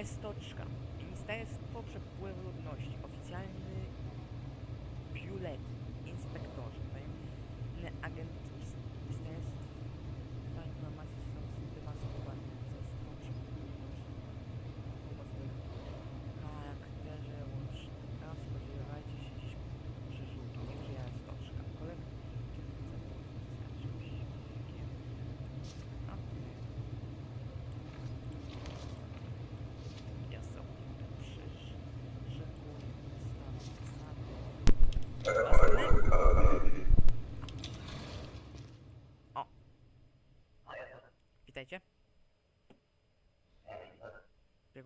AS Toczka. Ministerstwo Przepływu Ludności. Oficjalny biulet.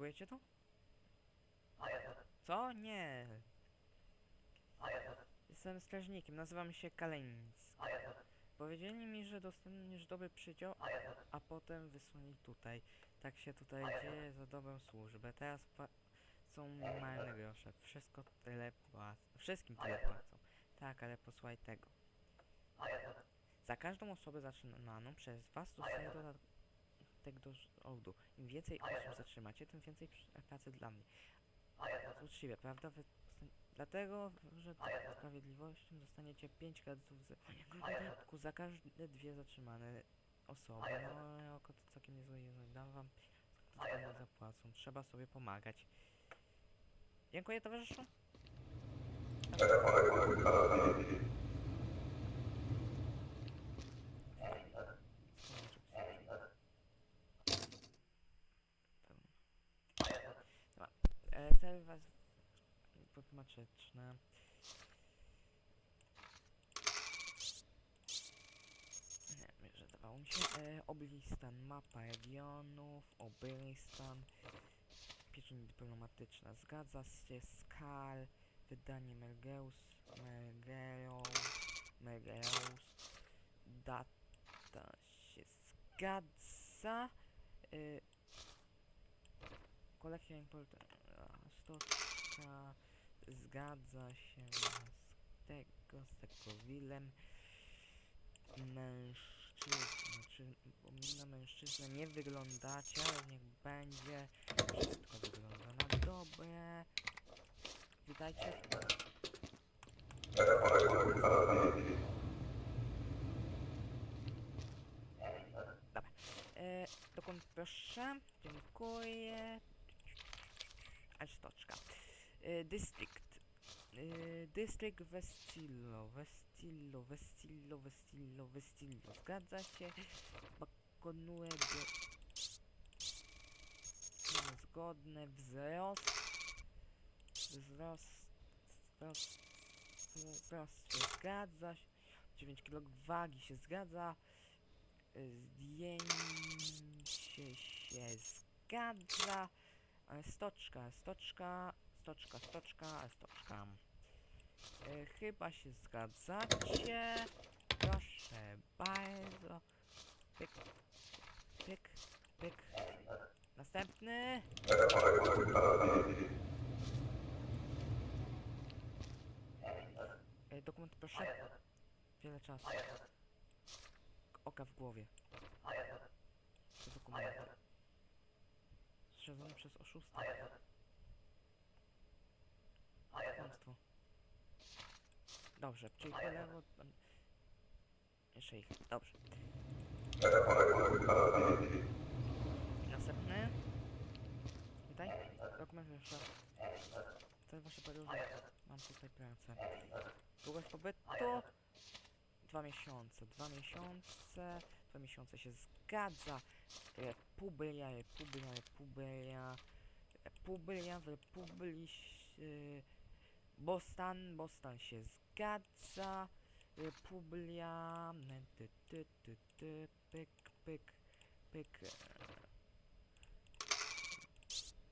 Biegujecie tu? Co? Nie. Jestem strażnikiem, nazywam się Kaleński. Powiedzieli mi, że dostaniesz dobry przydział, a potem wysłali tutaj. Tak się tutaj dzieje za dobrą służbę. Teraz są minimalne grosze. Wszystko tyle płacą. Wszystkim tyle płacą. Tak, ale posłuchaj tego. Za każdą osobę zatrzymaną przez was dostaję dodatek do żołdu. Im więcej osób zatrzymacie, tym więcej pracy dla mnie. Uczciwie, prawda? Wy Dlatego, że sprawiedliwością dostaniecie 5 kredytów z dodatku za każde dwie zatrzymane osoby. No, oko to całkiem niezłe jedno. Dam wam, to zapłacą. Trzeba sobie pomagać. Dziękuję towarzyszu. Dobra. E, was wytłumaczyczne. Nie wiem, że dawało mi się. E, Oblistan, mapa regionów, Oblistan, pieczeń dyplomatyczna. Zgadza się, Skal, wydanie Mergeus, Mergeus, Mergeus, data się zgadza. Y, kolekcja importu, stoczka, zgadza się z tego, z tego Willem. Mężczyzna, czy na mężczyznę nie wyglądacie, ale niech będzie. Wszystko wygląda na dobre. Witajcie. Dobra. E, dokąd proszę? Dziękuję. Aż toczka. E, District. E, District Vestillo. Vestillo, Vestillo, Vestillo, Vestillo. Zgadza się. Bakonuje do... Zgodne wzrost. Wzrost. Wzrost. Wzrost się zgadza. się. 9 kg wagi się zgadza. Y, Zdjęcie się zgadza. Stoczka, stoczka, stoczka, stoczka, stoczka. Y, chyba się zgadzacie. Proszę bardzo. Pyk, pyk, pyk. Następny. Y, dokument proszę. Wiele czasu. Oka w głowie. Te dokumenty. Strzeżony przez oszusta. Kłamstwo. Dobrze, czyli po lewo... Jeszcze ich. Dobrze. Następny. Witaj. Dokument jeszcze. Cel właśnie podróży. Mam tutaj pracę. Długość pobytu. Dwa miesiące, dwa miesiące, dwa miesiące się zgadza. Republia, Republia, Republia, Republia, w Republis... y, Bostan, Bostan się zgadza. Republia, ne, ty, ty, ty, ty, pyk, pyk, pyk. e,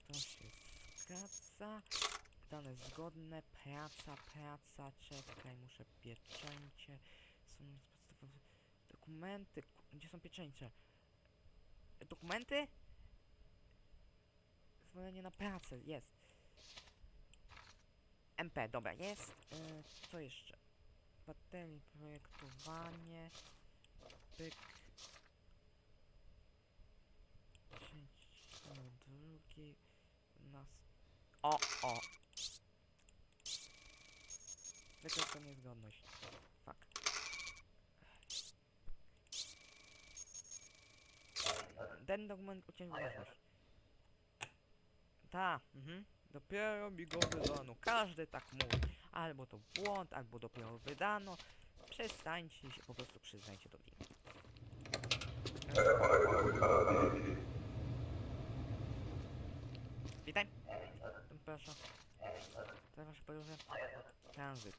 To się zgadza. Dane zgodne, praca, praca, czekaj, muszę pieczęcie. Są dokumenty. ku- Gdzie są pieczęcie? Dokumenty? Zwolnienie na pracę, jest. MP, dobra, jest. E, co jeszcze? Baterii, projektowanie. Pyk. Numer drugi. Teraz. O, o. Wykaz to niezgodność. Fuck. Ten dokument uciął ważność. Ta, mhm. Dopiero mi go wydano. Każdy tak mówi. Albo to błąd, albo dopiero wydano. Przestańcie się, po prostu przyznajcie do winy. Witaj. Proszę. To wasze podróże. Tranzyt.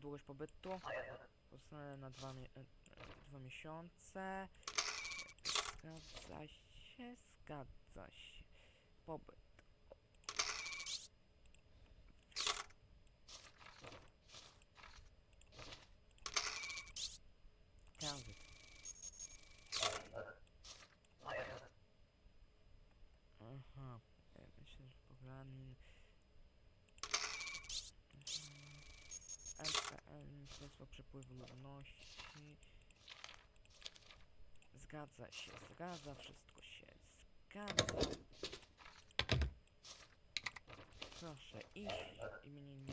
Długość pobytu. Pozostaje na dwa, mi dwa miesiące. Zgadza się, zgadza się. Pobyt. Tranzyt. Aha. e, Myślę, że pogranin. MPL, Ministerstwo Przepływu Ludności. Zgadza się, zgadza, wszystko się zgadza. Proszę iść i mnie nie...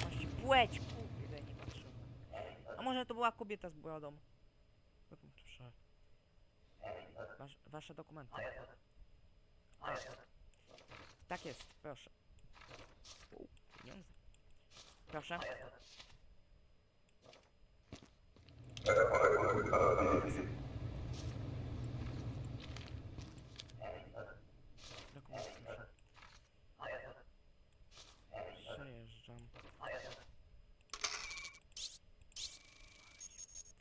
Właśnie płeć, kurde, nie patrzyłem. A może to była kobieta z brodą? Proszę. Wasz, wasze dokumenty. Tak jest, proszę. U, pieniądze. Proszę. Dokument proszę. Przejeżdżam.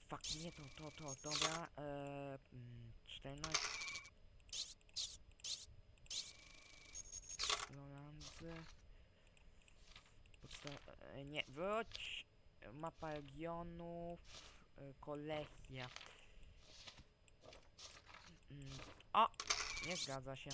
Fuck, nie to, to, to, dobra. Eee, mm, 14. Lolandzy. E, nie, wróć. Mapa regionów. E. Mm, o! Nie zgadza się.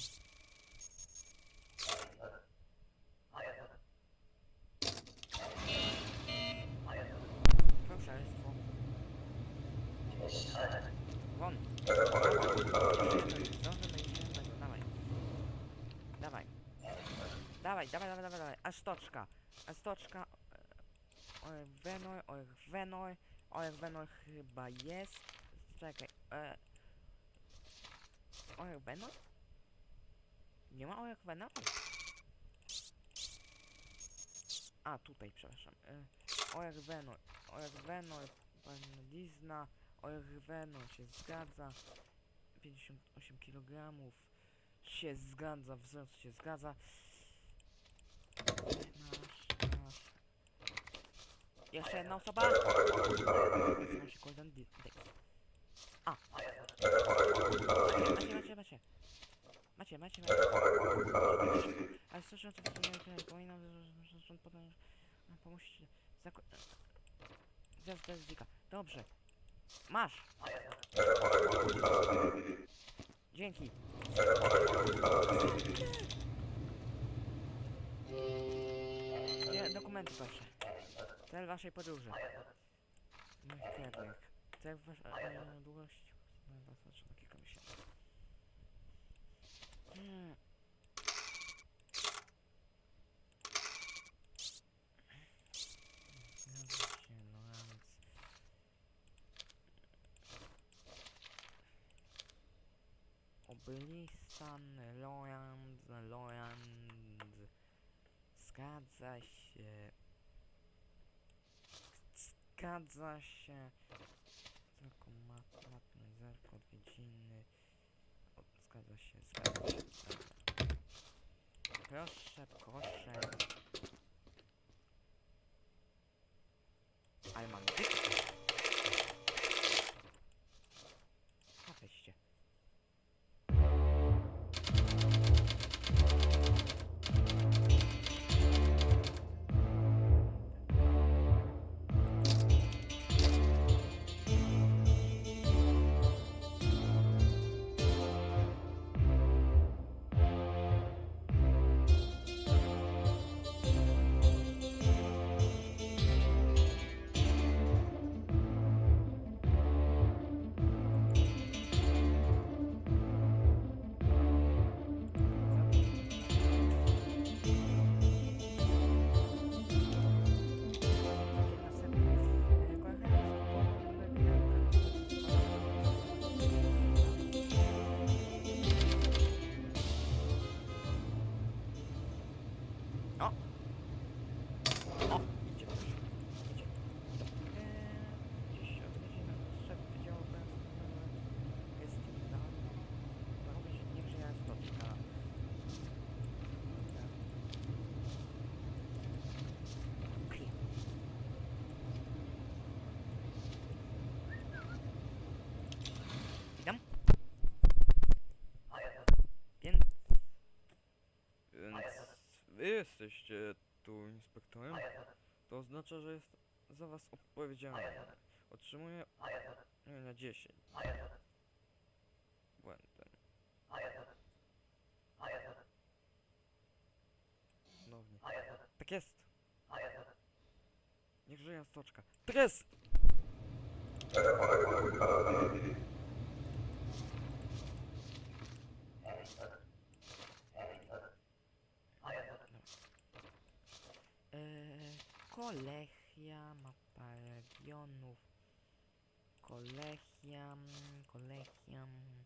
Dawaj. Dawaj, dawaj, dawaj, dawaj, dawaj. Aż toczka. Aż toczka. Oleg Venor, Oleg Venor. Oleg Venor chyba jest. Czekaj. E... Oleg Venor? Nie ma Venor? A, tutaj, przepraszam. E... Oleg Venor. Pan Lizna. Oleg Venor się zgadza. 58 kg. Się zgadza, wzrost się zgadza. Nasz. Jeszcze jedna osoba? Dick. A. Macie, macie, macie. Macie, macie, macie. Ale słyszę, co wspomniałem, powinnam, że rząd podaje... Pomóżcie. Zaraz, zaraz, dzika. Dobrze. Masz. Dzięki. Dokumenty proszę. Cel waszej podróży. Mój kierownik. Cel wasza e, długość. No, Wystarczy na kilka miesięcy. Hmm. No Loyand, Loyand. Zgadza się. Zgadza się. Tylko mat, matne zerko, odwiedziny. O, zgadza się, zgadza się. Proszę, proszę. Ale mam dykt. Jesteście. jesteście tu inspektorem, to oznacza, że jest za was odpowiedzialny. Otrzymuję na 10. Błędem. Ponownie. Tak jest! Niech żyje stoczka. Tak jest! Eee, Kolechia, mapa regionów. Kolechia, mm, kolechia. mm.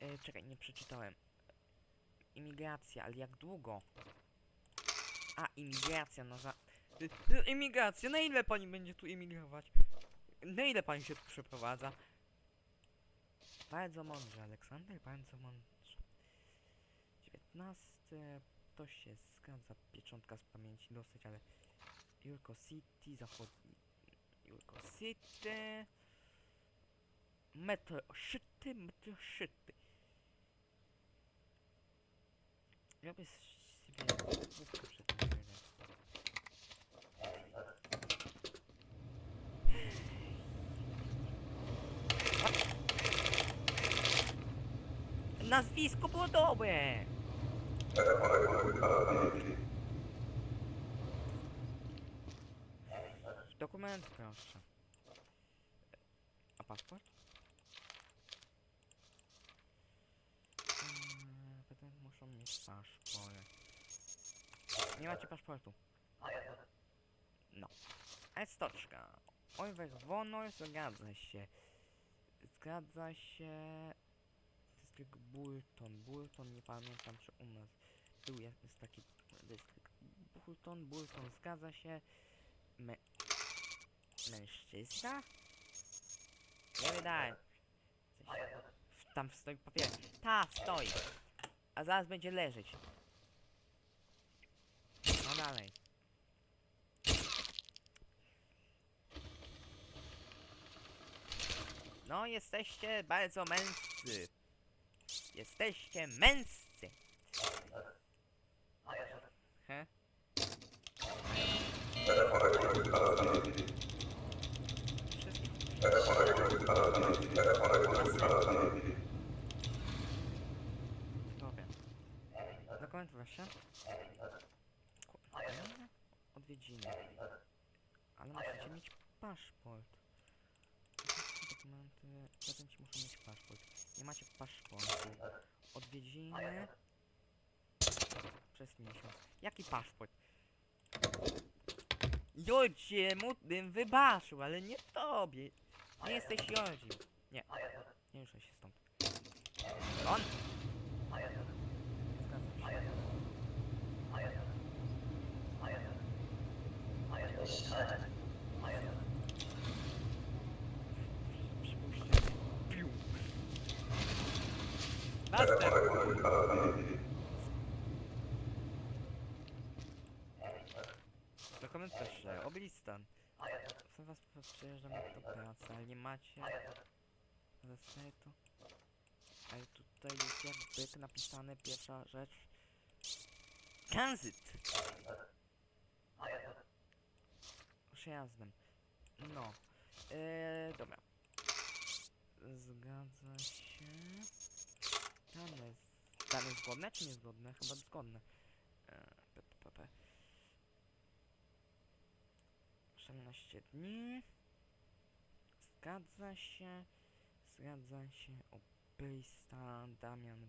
E, czekaj, nie przeczytałem. Imigracja, ale jak długo? A, imigracja, no za... Y, Imigracja, na ile pani będzie tu imigrować? Na ile pani się tu przeprowadza? Bardzo mądrze, Aleksander, bardzo mądrze. 19, to się zgadza, pieczątka z pamięci dosyć, ale... Jurko City, zachodni... Jurko City... Metro szyty, metro szyty. Robię sobie główkę przed. Nazwisko było dobre! Dokument proszę. A paszport? Potem muszą mieć paszport. Nie macie paszportu. No. Estoczka. Oliver Wonor zgadza się. Zgadza się. Dystrykt Burton. Burton, nie pamiętam czy u nas był jest, taki dystrykt. Burton, Burton zgadza się. Mężczyzna? Nie wydaje. Coś. Tam stoi papier. Ta, stoi. A zaraz będzie leżeć. No dalej. No, jesteście bardzo męscy. Jesteście męscy. He? Dobra. Proszę. Kolejne Odwiedziny. Ale musicie mieć paszport. Dokumenty. Patenci muszą mieć paszport. Nie macie paszportu. Odwiedziny. Przez miesiąc. Jaki paszport? Jodzie mu bym wybaczył, ale nie tobie. Nie jesteś Jodzim. Nie. Nie ruszaj się stąd. On! Zgadzam się. Następny! Dokument też, Obelistan. Chcę was przyjeżdżam do pracy, ale nie macie resetu. Ale tutaj jest jak byk napisane pierwsza rzecz. Transit! Przejazdem. No. Eee, dobra. Zgadza się. Dane, dane zgodne czy niezgodne? Chyba zgodne. 18 dni. Zgadza się. Zgadza się. Obysta Damian.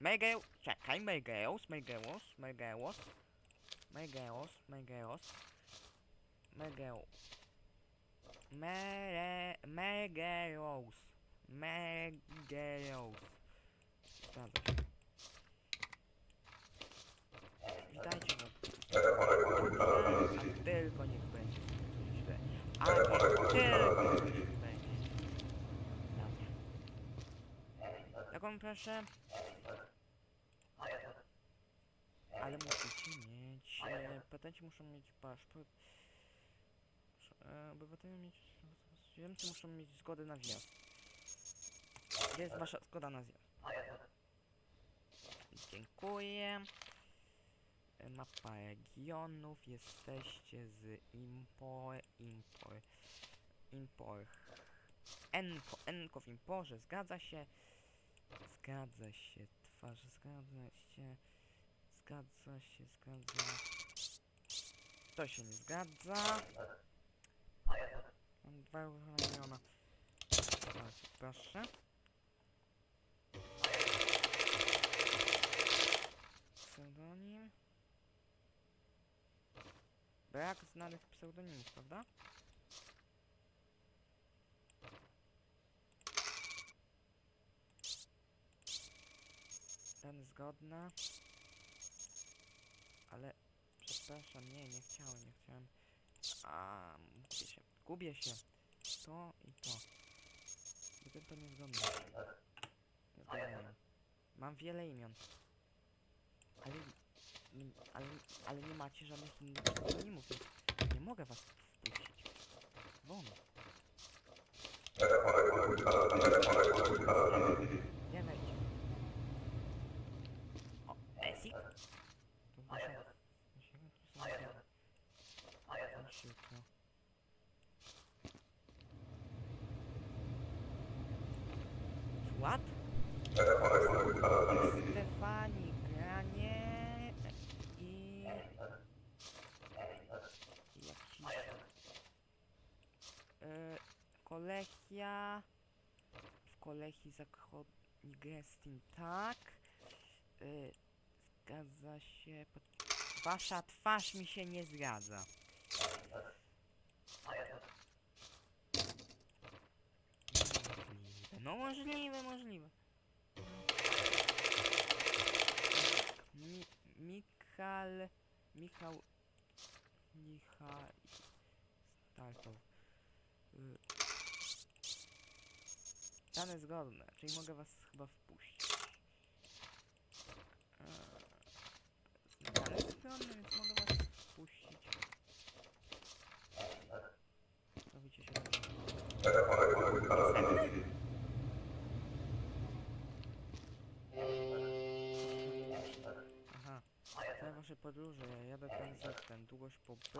Megeo, czekaj, Megeos, Megeos, Megeos, Megeos, Megeos, Megeo, Mere, Megeos, Megeos. Witajcie no. A tylko niech będzie źle. A tylko niech będzie. Dobra. Jaką proszę? Ale musicie mieć... E, patenci muszą mieć paszport. E, obywatele mieć... Ziemcy muszą mieć zgodę na wjazd. Gdzie jest wasza Skoda na zjazd? Dziękuję. E, Mapa regionów. Jesteście z Impor... Impor... Impor... Enko, Enko w Imporze. Zgadza się. Zgadza się. Twarz, zgadza się. Zgadza się, zgadza. To się nie zgadza. Mam dwa miliona. Tak, proszę. Pseudonim. Brak znanych pseudonimów, prawda? Ten zgodna. Ale przepraszam, nie, nie chciałem, nie chciałem. A, gubię się, gubię się. To i to. Ten to nie zgodne. Mam wiele imion. Ale, ale, ale nie macie żadnych innych pseudonimów, więc nie mogę was wpuścić. Won. Nie wejdź. O, Esik? To szybko. What? Stefani granie i... Jakiś... E, Kolechia... W Kolechii Zachodni Gestin, tak. E, zgadza się... Wasza twarz mi się nie zgadza. No możliwe, możliwe. Mi Michal... Michał... Michał... Startow. Y... Dane zgodne, czyli mogę was chyba wpuścić. Eee, Dane zgodne, więc mogę was wpuścić. Robicie się? Aha. Całe wasze podróże. Ja jadę tranzytem. Długość pobytu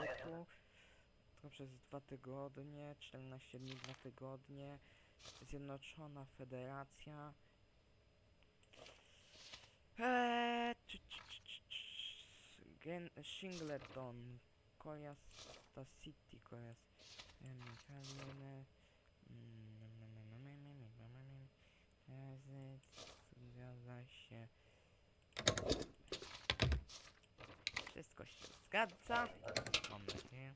to przez dwa tygodnie, 14 dni, dwa tygodnie. Zjednoczona Federacja. Eee, c- c- c- c- c- Gen Shingleton. Koreasta City, Koreas. Michaline. Zgadza się. Wszystko się zgadza. Mam nadzieję.